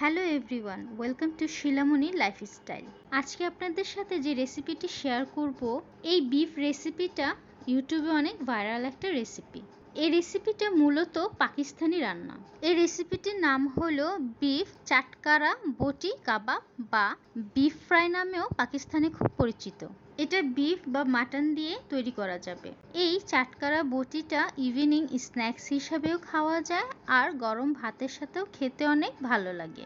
Hello everyone, welcome to Shilamoni lifestyle. আজকে আপনাদের সাথে যে রেসিপিটি শেয়ার করব, এই বিফ রেসিপিটা ইউটিউবে অনেক ভাইরাল একটা রেসিপি। এই রেসিপিটা মূলত পাকিস্তানি রান্না। এই রেসিপিটির নাম হলো বিফ চাটকারা বটি কাবাব বা বিফ ফ্রাই নামেও পাকিস্তানে খুব পরিচিত। এটা বিফ বা মাটন দিয়ে তৈরি করা যাবে। এই চাটকারা বটিটা ইভিনিং স্ন্যাক্স হিসাবেও খাওয়া যায় আর গরম ভাতের সাথেও খেতে অনেক ভালো লাগে।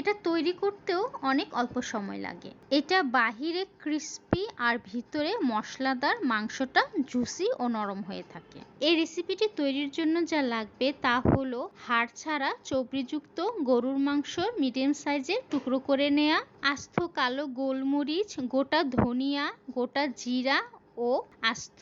এটা তৈরি করতেও অনেক অল্প সময় লাগে। এটা বাহিরে ক্রিস্পি আর ভিতরে মশলাদার মাংসটা জুসি ও নরম হয়ে থাকে। এই রেসিপিটি তৈরির জন্য যা লাগবে তা হলো হাড় ছাড়া চবড়িযুক্ত গরুর মাংস মিডিয়াম সাইজের টুকরো করে নেয়া, আস্ত কালো গোলমরিচ, গোটা ধনিয়া, গোটা জিরা ও আস্ত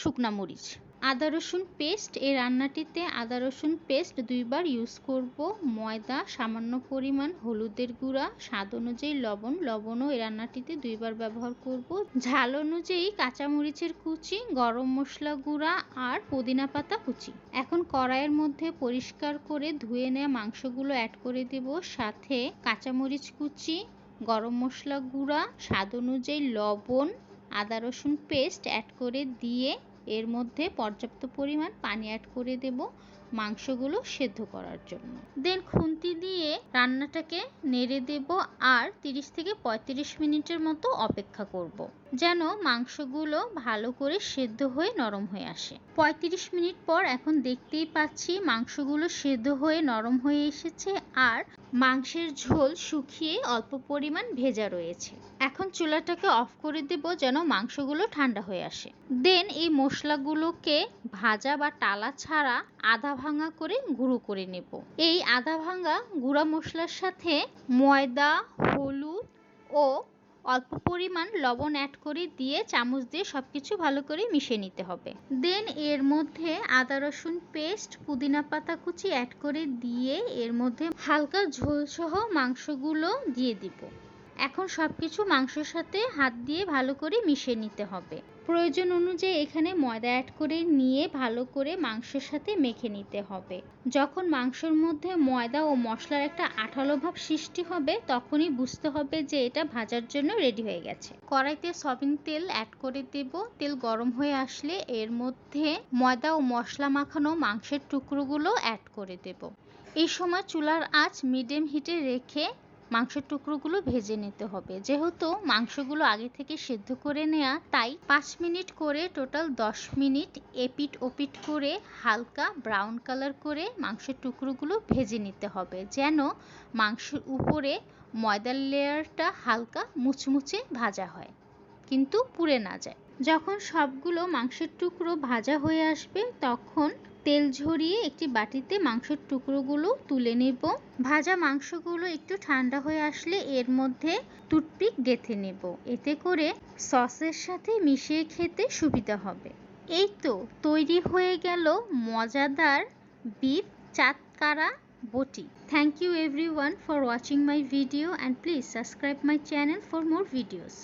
শুকনা মরিচ। আদা রসুন পেস্ট এই রান্নাটিতে আদা রসুন পেস্ট দুইবার ইউজ করব। ময়দা, সামান্য পরিমাণ হলুদের গুঁড়া, স্বাদ অনুযায়ী লবণ। লবণও এই রান্নাটিতে দুইবার ব্যবহার করব। ঝাল অনুযায়ী কাঁচামরিচের কুচি, গরম মশলা গুঁড়া আর পুদিনা পাতা কুচি। এখন কড়াইয়ের মধ্যে পরিষ্কার করে ধুয়ে নেওয়া মাংসগুলো অ্যাড করে দেব। সাথে কাঁচামরিচ কুচি, গরম মশলা গুঁড়া, স্বাদ অনুযায়ী লবণ, আদা রসুন পেস্ট অ্যাড করে দিয়ে এর মধ্যে পর্যাপ্ত পরিমাণ পানি অ্যাড করে দেব মাংসগুলো সেদ্ধ করার জন্য দেন খুন্তি দিয়ে রান্নাটাকে নেড়ে দেব আর 30 থেকে 35 মিনিটের মতো অপেক্ষা করব। যেন মাংসগুলো ভালো করে সেদ্ধ হয়ে নরম হয়ে আসে 35 মিনিট পর এখন দেখতেই পাচ্ছি মাংসগুলো সেদ্ধ হয়ে নরম হয়ে এসেছে আর মাংসের ঝোল শুকিয়ে অল্প পরিমাণ ভেজা রয়েছে। এখন চুলাটাকে অফ করে দেব যেন মাংসগুলো ঠান্ডা হয়ে আসে। দেন এই মশলাগুলোকে ভাজা বা টালা ছাড়া আধা ভাঙা করে গুঁড়ো করে নেব। এই আধা ভাঙা গুঁড়া মশলার সাথে ময়দা, হলুদ ও অল্প পরিমাণ লবণ অ্যাড করে দিয়ে চামচ দিয়ে সব কিছু ভালো করে মিশিয়ে নিতে হবে। দেন এর মধ্যে আদা রসুন পেস্ট পুদিনা পাতা কুচি অ্যাড করে দিয়ে এর মধ্যে হালকা ঝোল সহ মাংসগুলো দিয়ে দিব। এখন সব কিছু মাংসের সাথে হাত দিয়ে ভালো করে মিশিয়ে নিতে হবে। প্রয়োজন অনুযায়ী এখানে ময়দা অ্যাড করে নিয়ে ভালো করে মাংসের সাথে মেখে নিতে হবে। যখন মাংসের মধ্যে ময়দা ও মশলার একটা আঠালো ভাব সৃষ্টি হবে, তখনই বুঝতে হবে যে এটা ভাজার জন্য রেডি হয়ে গেছে। কড়াইতে সয়াবিন তেল অ্যাড করে দেব। তেল গরম হয়ে আসলে এর মধ্যে ময়দা ও মশলা মাখানো মাংসের টুকরোগুলো অ্যাড করে দেব। এই সময় চুলার আঁচ মিডিয়াম হিটে রেখে মাংসের টুকরোগুলো ভেজে নিতে হবে। যেহেতু মাংসগুলো আগে থেকে সেদ্ধ করে নেওয়া তাই পাঁচ মিনিট করে টোটাল দশ মিনিট এপিট ওপিট করে হালকা ব্রাউন কালার করে মাংসের টুকরোগুলো ভেজে নিতে হবে। যেন মাংসের উপরে ময়দার লেয়ারটা হালকা মুচমুচে ভাজা হয়, কিন্তু পুড়ে না যায়। যখন সবগুলো মাংসের টুকরো ভাজা হয়ে আসবে, তখন তেল ঝরিয়ে একটি বাটিতে মাংসের টুকরোগুলো তুলে নেব। ভাজা মাংসগুলো একটু ঠান্ডা হয়ে আসলে এর মধ্যে টুথপিক গেঁথে নেব। এতে করে সসের সাথে মিশিয়ে খেতে সুবিধা হবে। এই তো তৈরি হয়ে গেল মজাদার বিফ চাতকারা বটি। Thank you everyone for watching my video and please subscribe my channel for more videos